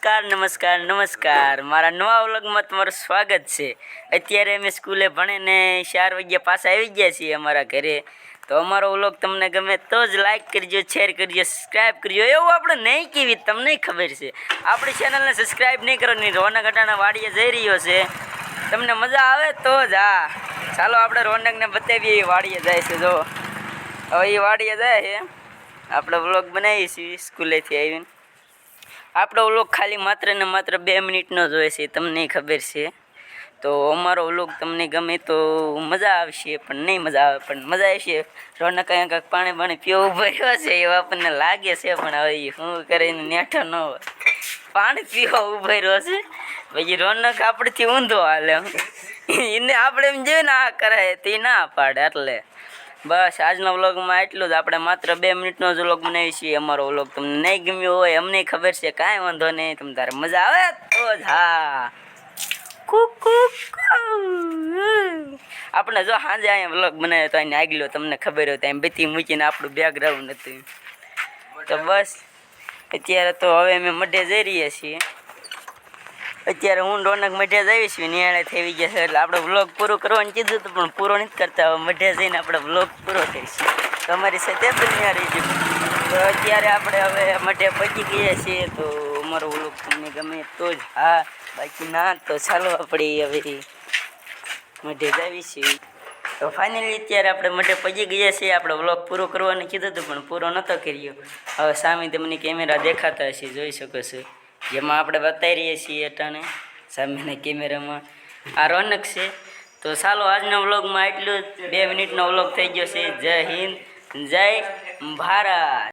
નમસ્કાર નમસ્કાર નમસ્કાર. મારા નવા વ્લોગમાં તમારું સ્વાગત છે. અત્યારે અમે સ્કૂલે ભણીને ચાર વાગ્યા પાછા આવી ગયા છીએ અમારા ઘરે. તો અમારો વ્લોગ તમને ગમે તો જ લાઇક કરજો શેર કરજો સબસ્ક્રાઈબ કરજો. એવું આપણે નહીં કેવી તમને ખબર છે. આપણી ચેનલને સબસ્ક્રાઈબ નહીં કરવાની રોનક અટાણા વાડીએ જઈ રહ્યો છે. તમને મજા આવે તો જ, હા. ચાલો આપણે રોનકને બતાવીએ, એ વાડીએ જાય છે, જો. હવે એ વાડીએ જાય છે. આપણે વ્લોગ બનાવીએ છીએ, સ્કૂલેથી આવીને. આપણો વ્લોગ ખાલી માત્ર ને માત્ર બે મિનિટનો જ હોય છે, તમને ખબર છે. તો અમારો વ્લોગ તમને ગમે તો મજા આવશે, પણ નહીં મજા આવે, પણ મજા આવશે. રોનક કંઈ કંઈક પાણી પાણી પીવું ભર્યો છે, એવું આપણને લાગે છે, પણ હવે શું કરીને નેઠો ન હોય. પાણી પીવા ઉભર્યો છે, પછી રોનક આપણેથી ઊંધો હાલે. એને આપણે એમ જોઈએ ને, આ કરે તે ના પાડે, એટલે બસ, આજના વ્લોગમાં એટલું જ. આપણે માત્ર બે મિનિટનો જ વ્લોગ બનાવીએ છીએ. અમારો વ્લોગ તમને નહીં ગમ્યો હોય, અમને ખબર છે. કાંઈ વાંધો નહીં. તમને તારે મજા આવે તો જ. હા. આપણે જો સાંજે અહીંયા વ્લોગ બનાવ્યો તો અહીં આગલો તમને ખબર હોય ત્યાં બેથી મૂકીને આપણું બેકગ્રાઉન્ડ હતું. તો બસ, અત્યારે તો હવે અમે મઢે જઈ રહ્યા છીએ. અત્યારે હું રોનક મઢે જઈશ નિયાળે થઈ ગયા છે એટલે આપણે વ્લોગ પૂરો કરવાનું કીધું હતું, પણ પૂરો નથી કરતા. હવે મઢે જઈને આપણે વ્લોગ પૂરો કરીશું. તમારી સાથે બન્યા રહીશું તો અત્યારે આપણે હવે મઢે પહોંચી ગયા છીએ, તો અમારો વ્લોગ તમને ગમે તો જ. હા, બાકી ના, તો ચાલો આપણે હવે મઢે જાવી તો ફાઇનલી અત્યારે આપણે મઢે પહોંચી ગયા છીએ, આપણે વ્લોગ પૂરો કરવાનું કીધું હતું, પણ પૂરો નહોતો કર્યો. હવે સામે તમને કેમેરા દેખાતા હશે, જોઈ શકો છો. જેમાં આપણે બતાવી રહીએ છીએ અટાણે સામેના કેમેરામાં. આ રોનક છે. તો ચાલો આજના વ્લોગમાં એટલું બે મિનિટનો વ્લોગ થઈ ગયો છે. જય હિન્દ, જય ભારત.